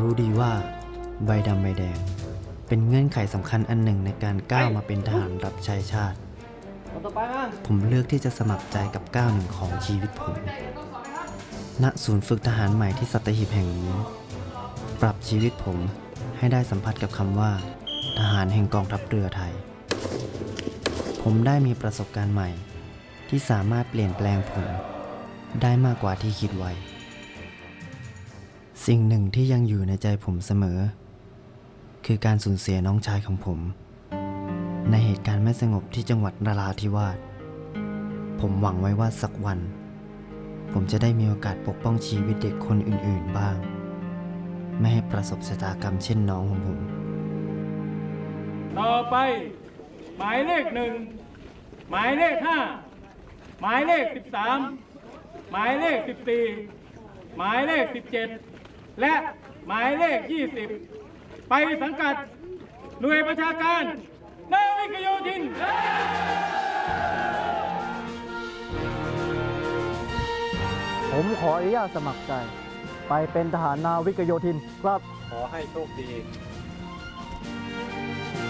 รู้ดีว่า ใบดำใบแดง เป็นเงื่อนไขสำคัญอันหนึ่งในการก้าวมาเป็นทหารรับใช้ชาติผมเลือกที่จะสมัครใจกับก้าวหนึ่งของชีวิตผม ณ ศูนย์ฝึกทหารใหม่ที่สัตหีบแห่งนี้ ปรับชีวิตผมให้ได้สัมผัสกับคำว่า ทหารแห่งกองทัพเรือไทย ผมได้มีประสบการณ์ใหม่ ที่สามารถเปลี่ยนแปลงผม ได้มากกว่าที่คิดไว้ สิ่งหนึ่งที่ยังอยู่ในใจผมเสมอ คือการสูญเสียน้องชายของผม ในเหตุการณ์ไม่สงบที่จังหวัดนราธิวาสผมหวังไว้ว่าสักวัน ผมจะได้มีโอกาสปกป้องชีวิตเด็กคนอื่น ๆบ้าง ไม่ให้ประสบชะตากรรมเช่นน้องของผม ต่อไป หมายเลขหนึ่งหมายเลขห้าหมายเลขสิบสามหมายเลขสิบสี่หมายเลขสิบเจ็ด และหมายเลข 20 ไปสังกัดหน่วยประชาการนาวิกโยธินผมขออนุญาตสมัครใจ ไปเป็นทหารนาวิกโยธินครับ ขอให้โชคดี